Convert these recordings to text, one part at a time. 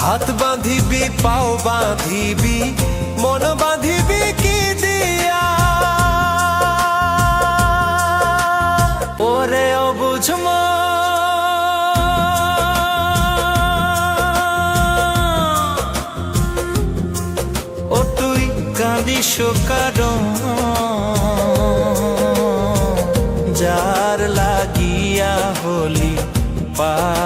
হাত বাঁধিবি, পাও বাঁধিবি, মন বাঁধিবি কি দিয়া? ওরে অবুঝ ও তুই কাঁদিস যার লাগিয়া হলি পাগো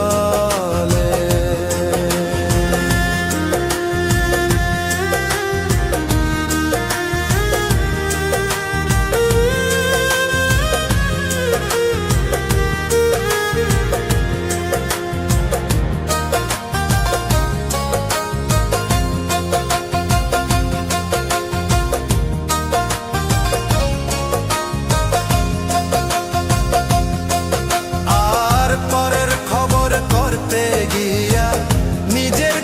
নিজের